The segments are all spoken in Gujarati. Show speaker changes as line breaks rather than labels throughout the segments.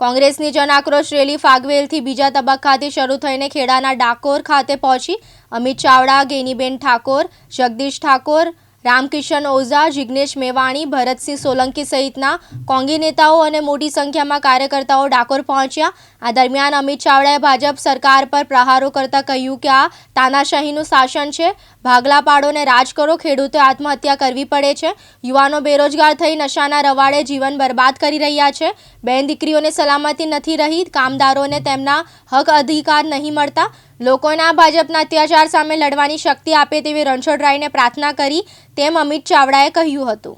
કોંગ્રેસની જન આક્રોશ રેલી ફાગવેલથી બીજા તબક્કાથી શરૂ થઈને ખેડાના ડાકોર ખાતે પહોંચી. અમિત ચાવડા, ગેનીબેન ઠાકોર, જગદીશ ઠાકોર રામકિશન ઓઝા, જિગ્નેશ મેવાણી, ભરતસિંહ સોલંકી સહિતના કોંગી નેતાઓ અને મોટી સંખ્યામાં કાર્યકર્તાઓ ડાકોર પહોંચ્યા. આ દરમિયાન અમિત ચાવડાએ ભાજપ સરકાર પર પ્રહારો કરતા કહ્યું કે આ તાનાશાહીનું શાસન છે. ભાગલા પાડોને રાજ કરો, ખેડૂતોએ આત્મહત્યા કરવી પડે છે. યુવાનો બેરોજગાર થઈ નશાના રવાડે જીવન બરબાદ કરી રહ્યા છે. બેન દીકરીઓને સલામતી નથી રહી, કામદારોને તેમના હક અધિકાર નહીં મળતા. લોકોના ભાજપના અત્યાચાર સામે લડવાની શક્તિ આપે તેવી રણછોડરાયને પ્રાર્થના કરી તેમ અમિત ચાવડાએ કહ્યું હતું.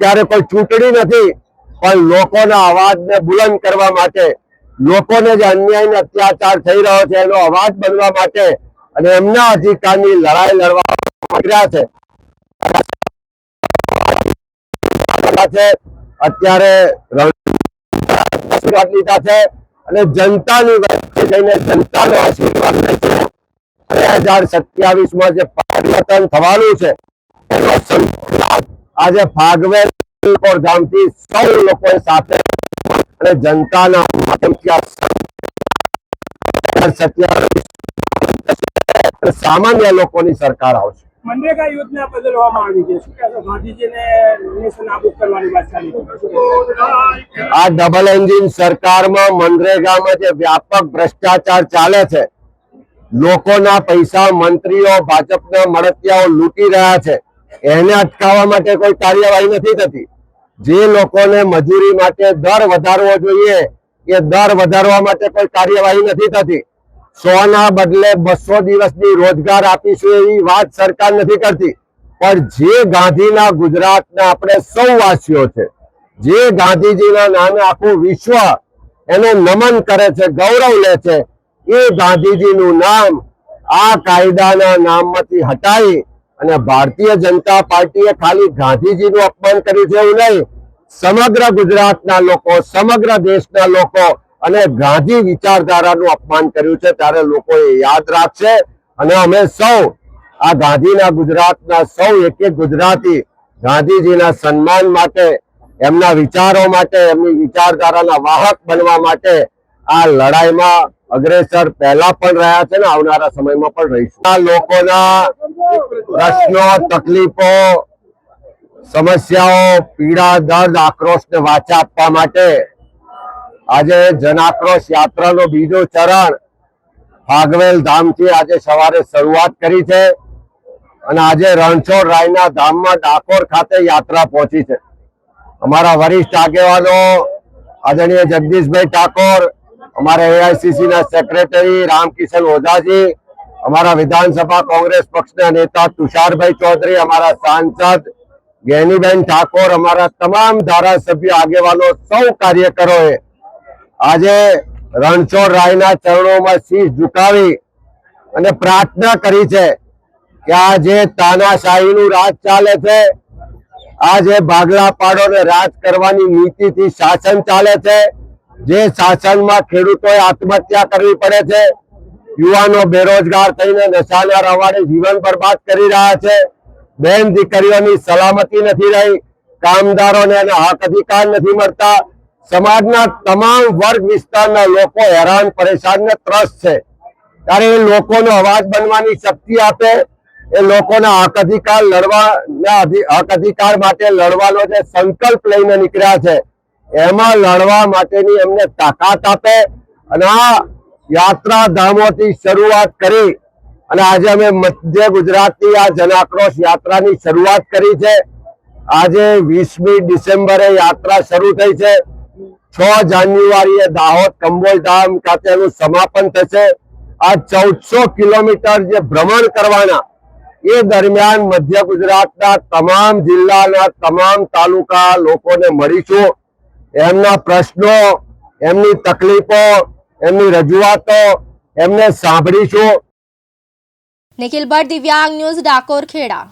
ત્યારે કોઈ ચૂંટણી નથી, પણ લોકોના અવાજને બુલંદ કરવા માટે, લોકોને જે અન્યાય અત્યાચાર થઈ રહ્યો છે, એનો અવાજ બનવા માટે અને એમના અધિકારની લડાઈ લડવા માંગ્યા છે. અત્યારે છે અને જનતાની વચ્ચે જઈને જનતાનો આશીર્વાદ બે હજાર સત્યાવીસ જે પરિવર્તન થવાનું છે આજે ફાગવેલ ગામથી સૌ લોકો સાથે અને જનતાના સામાન્ય લોકોની સરકાર આવશે.
મનરેગા યોજના બદલવામાં આવી છે. શું કહેશો? ગાંધીજીને કરવાની વાત ચાલી
આ ડબલ એન્જિન સરકારમાં મનરેગામાં જે વ્યાપક ભ્રષ્ટાચાર ચાલે છે લોકોના પૈસા મંત્રીઓ ભાજપના મળતિયાઓ લૂંટી રહ્યા છે. એને અટકાવવા માટે કોઈ કાર્યવાહી નથી થતી. જે લોકોને મજૂરી માટે દર વધારવો જોઈએ, એ દર વધારવા માટે કોઈ કાર્યવાહી નથી થતી. સો ના બદલે બસો દિવસની રોજગાર આપીશું એવી વાત સરકાર નથી કરતી. પણ જે ગાંધીના ગુજરાતના આપણે સૌ વાસીઓ છે, જે ગાંધીજીના નામે આખું વિશ્વ એને નમન કરે છે, ગૌરવ લે છે, એ ગાંધીજીનું નામ આ કાયદાના નામમાંથી હટાવી અને ભારતીય જનતા પાર્ટીએ ખાલી ગાંધીજીનું અપમાન કર્યું છે એવું નહીં. સમગ્ર ગુજરાતના લોકો, સમગ્ર દેશના લોકો અને ગાંધી વિચારધારાનું અપમાન કર્યું છે ત્યારે લોકો એ યાદ રાખશે. અને અમે સૌ, આ ગાંધીના ગુજરાતના સૌ એક એક ગુજરાતી ગાંધીજીના સન્માન માટે, એમના વિચારો માટે, એમની વિચારધારાના વાહક બનવા માટે આ લડાઈમાં અગ્રેસર પહેલા પણ રહ્યા છે ને આવનારા સમયમાં પણ રહીશું. આ લોકોના પ્રશ્નો, તકલીફો, સમસ્યાઓ, પીડા, દર્દ, આક્રોશને વાચા આપવા માટે આજે જનાક્રોશ યાત્રાનો બીજો ચરણ ફાગવેલ ધામથી આજે સવારે શરૂઆત કરી છે અને આજે રણછોડ રાયના ધામમાં ડાકોર ખાતે યાત્રા પહોંચી છે. અમારા વરિષ્ઠ આગેવાનો આદરણીય જગદીશભાઈ ઠાકોર અમારા એઆઈસીસી ના સેક્રેટરી રામકિશન ઓઝાજી, અમારા વિધાનસભા કોંગ્રેસ પક્ષના નેતા તુષારભાઈ ચૌધરી, અમારા સાંસદ ગેનીબેન ઠાકોર, અમારા તમામ ધારાસભ્ય આગેવાનો, સૌ કાર્યકરોએ આજે રણછોડ રાયના ચરણોમાં શીશ ઝુકાવી અને પ્રાર્થના કરી છે કે આ જે તાનાશાહીનું રાજ ચાલે છે, આ જે ભાગલા પાડોને રાજ કરવાની નીતિથી શાસન ચાલે છે જે શાસનમાં ખેડૂતોએ આત્મહત્યા કરવી પડે છે, યુવાનો બેરોજગાર થઈને નશાના રવાડે જીવન બરબાદ કરી રહ્યા છે, બેન દીકરીઓની સલામતી નથી રહી, કામદારોને એના હક અધિકાર નથી મળતા, સમાજના તમામ વર્ગ વિસ્તારના લોકો હેરાન, પરેશાન ને ત્રસ્ત છે. ત્યારે એ લોકોનો અવાજ બનવાની શક્તિ આપે, એ લોકોના હક અધિકાર લડવાના હક અધિકાર માટે લડવાનો જે સંકલ્પ લઈને નીકળ્યા છે એમાં લડવા માટેની એમને તાકાત આપે અને આ યાત્રા ધામોથી શરૂઆત કરી અને આજે અમે મધ્ય ગુજરાતની આ જનાક્રોશ યાત્રાની શરૂઆત કરી છે. આજે વીસમી ડિસેમ્બરે યાત્રા શરૂ થઈ છે. છ જાન્યુઆરીએ દાહોદ કંબોલ ધામ ખાતેનું સમાપન થશે. આ ચૌદસો કિલોમીટર જે ભ્રમણ કરવાના એ દરમિયાન મધ્ય ગુજરાતના તમામ જિલ્લાના તમામ તાલુકા લોકોને મળીશું. એમના પ્રશ્નો એમની તકલીફો એમની રજૂઆતો એમને સાંભળીશું.
નિખિલ ભટ્ટ દિવ્યાંગ ન્યૂઝ ડાકોર ખેડા.